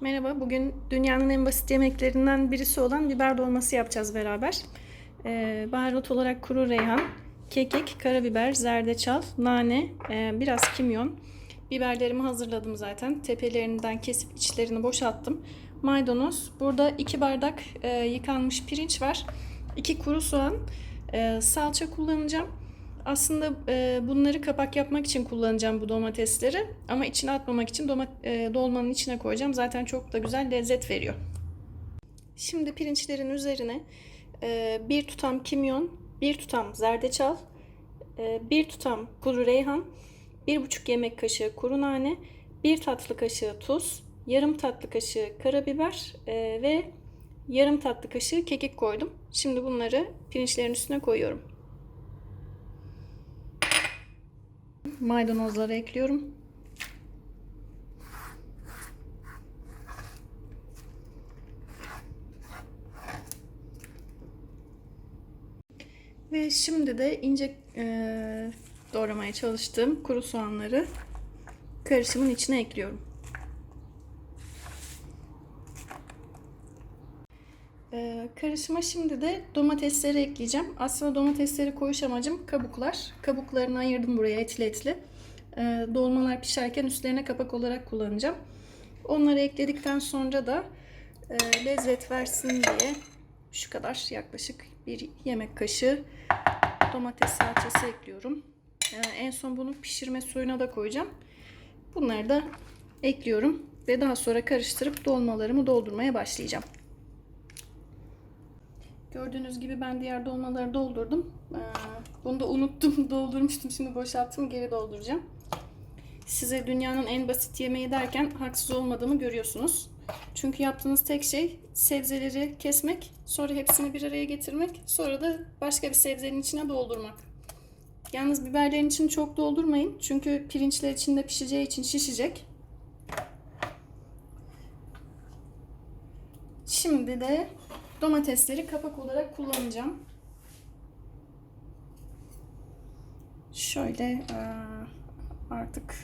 Merhaba, bugün dünyanın en basit yemeklerinden birisi olan biber dolması yapacağız beraber. Ee, baharat olarak kuru reyhan, kekik, karabiber, zerdeçal, nane, e, biraz kimyon. Biberlerimi hazırladım zaten. Tepelerinden kesip içlerini boşalttım. Maydanoz. Burada 2 bardak e, yıkanmış pirinç var. 2 kuru soğan, e, salça kullanacağım. Aslında e, bunları kapak yapmak için kullanacağım bu domatesleri. Ama içine atmamak için doma, e, dolmanın içine koyacağım. Zaten çok da güzel lezzet veriyor. Şimdi pirinçlerin üzerine e, bir tutam kimyon, bir tutam zerdeçal, e, bir tutam kuru reyhan, bir buçuk yemek kaşığı kuru nane, bir tatlı kaşığı tuz, yarım tatlı kaşığı karabiber e, ve yarım tatlı kaşığı kekik koydum. Şimdi bunları pirinçlerin üstüne koyuyorum. Maydanozları ekliyorum. Ve şimdi de ince e, doğramaya çalıştığım kuru soğanları karışımın içine ekliyorum. Ee, karışıma şimdi de domatesleri ekleyeceğim. Aslında domatesleri koyuş amacım kabuklar. Kabuklarını ayırdım buraya etli etli. Ee, dolmalar pişerken üstlerine kapak olarak kullanacağım. Onları ekledikten sonra da e, lezzet versin diye şu kadar yaklaşık bir yemek kaşığı domates salçası ekliyorum. Ee, en son bunu pişirme suyuna da koyacağım. Bunları da ekliyorum ve daha sonra karıştırıp dolmalarımı doldurmaya başlayacağım. Gördüğünüz gibi ben diğer dolmaları doldurdum. Ee, Bunu da unuttum, doldurmuştum. Şimdi boşalttım, geri dolduracağım. Size dünyanın en basit yemeği derken haksız olmadığımı görüyorsunuz. Çünkü yaptığınız tek şey sebzeleri kesmek, sonra hepsini bir araya getirmek, sonra da başka bir sebzenin içine doldurmak. Yalnız biberlerin için çok doldurmayın. Çünkü pirinçler içinde pişeceği için şişecek. Şimdi de domatesleri kapak olarak kullanacağım. Şöyle e, artık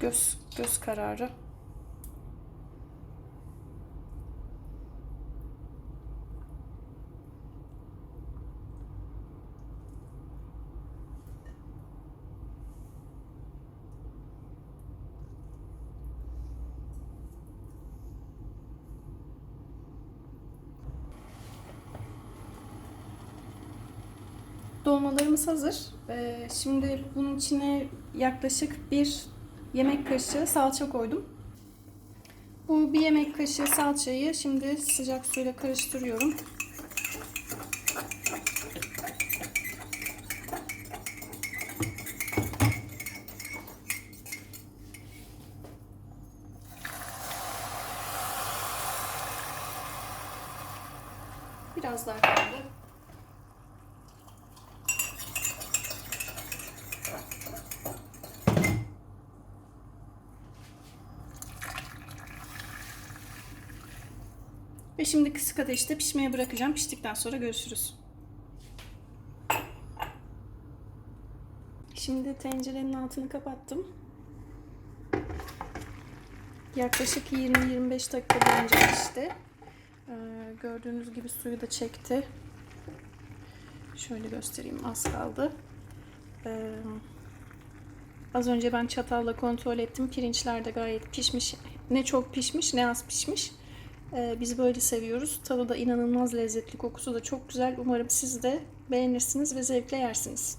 göz göz kararı Dolmalarımız hazır. Ee, şimdi bunun içine yaklaşık bir yemek kaşığı salça koydum. Bu bir yemek kaşığı salçayı şimdi sıcak suyla karıştırıyorum. Biraz daha kaldı. Ve şimdi kısık ateşte pişmeye bırakacağım. Piştikten sonra görüşürüz. Şimdi tencerenin altını kapattım. Yaklaşık 20-25 dakika boyunca pişti. Ee, gördüğünüz gibi suyu da çekti. Şöyle göstereyim az kaldı. Ee, az önce ben çatalla kontrol ettim. Pirinçler de gayet pişmiş. Ne çok pişmiş ne az pişmiş. Ee, biz böyle seviyoruz. Tadı da inanılmaz lezzetli. Kokusu da çok güzel. Umarım siz de beğenirsiniz ve zevkle yersiniz.